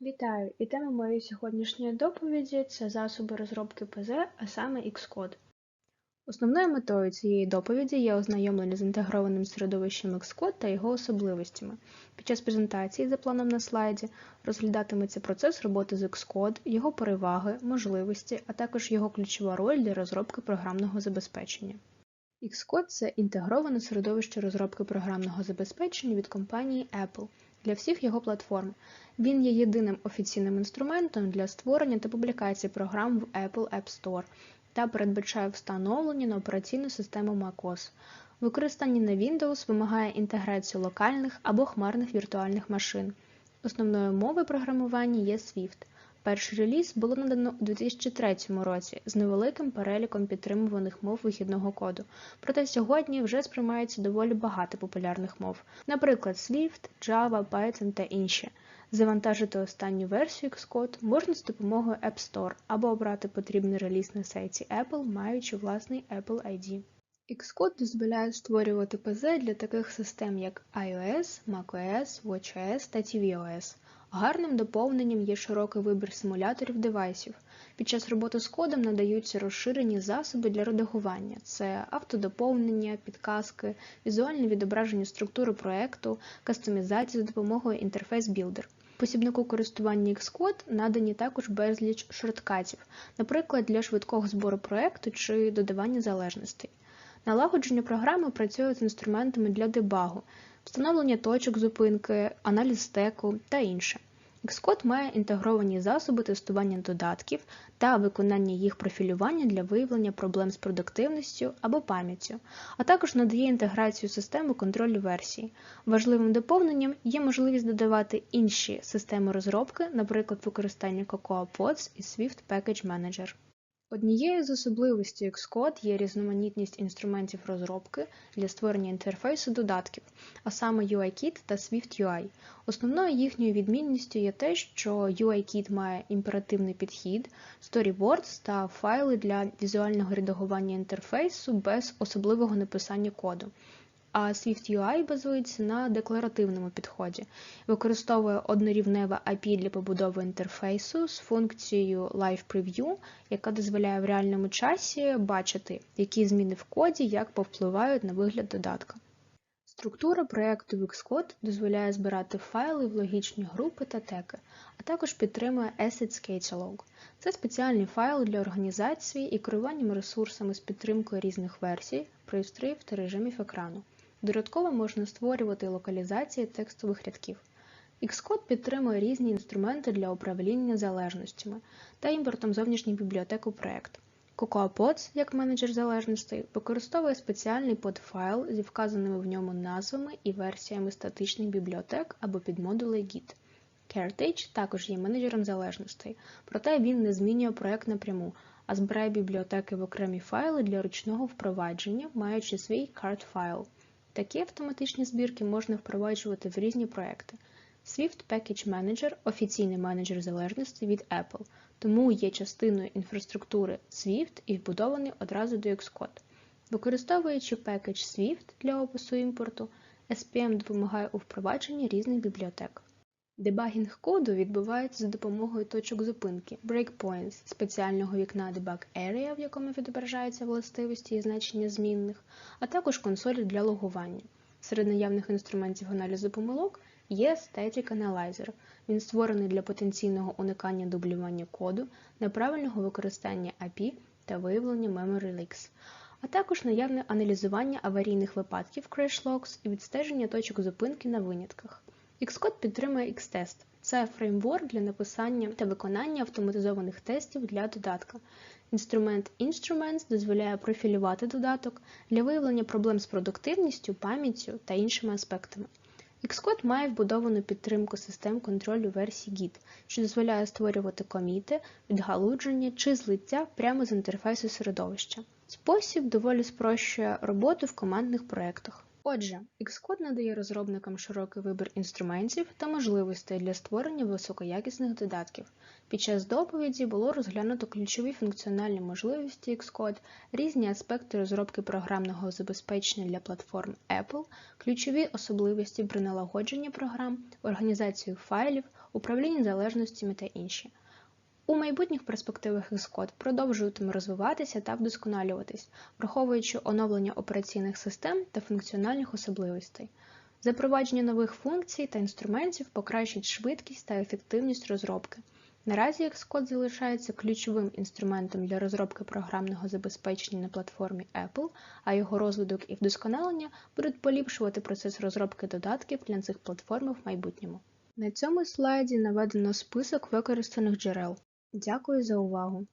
Вітаю! І тема моєї сьогоднішньої доповіді це засоби розробки ПЗ, а саме Xcode. Основною метою цієї доповіді є ознайомлення з інтегрованим середовищем Xcode та його особливостями. Під час презентації, за планом на слайді, розглядатиметься процес роботи з Xcode, його переваги, можливості, а також його ключова роль для розробки програмного забезпечення. Xcode – це інтегроване середовище розробки програмного забезпечення від компанії Apple для всіх його платформ. Він є єдиним офіційним інструментом для створення та публікації програм в Apple App Store та передбачає встановлення на операційну систему macOS. Використання на Windows вимагає інтеграцію локальних або хмарних віртуальних машин. Основною мовою програмування є Swift. Перший реліз було надано у 2003 році з невеликим переліком підтримуваних мов вихідного коду, проте сьогодні вже сприймається доволі багато популярних мов, наприклад, Swift, Java, Python та інші. Завантажити останню версію Xcode можна з допомогою App Store або обрати потрібний реліз на сайті Apple, маючи власний Apple ID. Xcode дозволяє створювати ПЗ для таких систем, як iOS, macOS, WatchOS та tvOS. Гарним доповненням є широкий вибір симуляторів девайсів. Під час роботи з кодом надаються розширені засоби для редагування: це автодоповнення, підказки, візуальне відображення структури проекту, кастомізація за допомогою інтерфейс Builder. Посібнику користування Xcode надані також безліч шорткатів, наприклад, для швидкого збору проекту чи додавання залежностей. Налагодження програми працює з інструментами для дебагу, встановлення точок зупинки, аналіз стеку та інше. Xcode має інтегровані засоби тестування додатків та виконання їх профілювання для виявлення проблем з продуктивністю або пам'яттю, а також надає інтеграцію системи контролю версій. Важливим доповненням є можливість додавати інші системи розробки, наприклад, використання Cocoa Pods і Swift Package Manager. Однією з особливостей Xcode є різноманітність інструментів розробки для створення інтерфейсу додатків, а саме UIKit та SwiftUI. Основною їхньою відмінністю є те, що UIKit має імперативний підхід, storyboards та файли для візуального редагування інтерфейсу без особливого написання коду а SwiftUI базується на декларативному підході, використовує однорівневе API для побудови інтерфейсу з функцією Live Preview, яка дозволяє в реальному часі бачити, які зміни в коді як повпливають на вигляд додатка. Структура проєкту Xcode дозволяє збирати файли в логічні групи та теки, а також підтримує Assets Catalog. Це спеціальний файл для організації і керуванням ресурсами з підтримкою різних версій, пристроїв та режимів екрану. Додатково можна створювати локалізації текстових рядків. Xcode підтримує різні інструменти для управління залежностями та імпортом зовнішніх бібліотек проєкт. CocoaPods, як менеджер залежностей, використовує спеціальний подфайл зі вказаними в ньому назвами і версіями статичних бібліотек або підмодулей Git. Cartage також є менеджером залежностей, проте він не змінює проєкт напряму, а збирає бібліотеки в окремі файли для ручного впровадження, маючи свій card файл. Такі автоматичні збірки можна впроваджувати в різні проекти. Swift Package Manager офіційний менеджер залежності від Apple, тому є частиною інфраструктури Swift і вбудований одразу до Xcode. Використовуючи пекедж Swift для опису імпорту, SPM допомагає у впровадженні різних бібліотек. Дебагінг коду відбувається за допомогою точок зупинки breakpoints, спеціального вікна Debug Area, в якому відображаються властивості і значення змінних, а також консолі для логування. Серед наявних інструментів аналізу помилок є Static Analyzer. Він створений для потенційного уникання дублювання коду, неправильного використання API та виявлення memory leaks, а також наявне аналізування аварійних випадків crash і відстеження точок зупинки на винятках. Xcode підтримує Xtest. Це фреймворк для написання та виконання автоматизованих тестів для додатка. Інструмент Instruments дозволяє профілювати додаток для виявлення проблем з продуктивністю, пам'яттю та іншими аспектами. Xcode має вбудовану підтримку систем контролю версій Git, що дозволяє створювати коміти, відгалудження чи злиття прямо з інтерфейсу середовища. Спосіб доволі спрощує роботу в командних проєктах. Отже, Xcode надає розробникам широкий вибір інструментів та можливостей для створення високоякісних додатків. Під час доповіді було розглянуто ключові функціональні можливості Xcode, різні аспекти розробки програмного забезпечення для платформ Apple, ключові особливості при налагодженні програм, організацію файлів, управління залежностями та інші. У майбутніх перспективах Xcode продовжуватиме розвиватися та вдосконалюватись, враховуючи оновлення операційних систем та функціональних особливостей. Запровадження нових функцій та інструментів покращить швидкість та ефективність розробки. Наразі Xcode залишається ключовим інструментом для розробки програмного забезпечення на платформі Apple, а його розвиток і вдосконалення будуть поліпшувати процес розробки додатків для цих платформ в майбутньому. На цьому слайді наведено список використаних джерел. Дякую за увагу!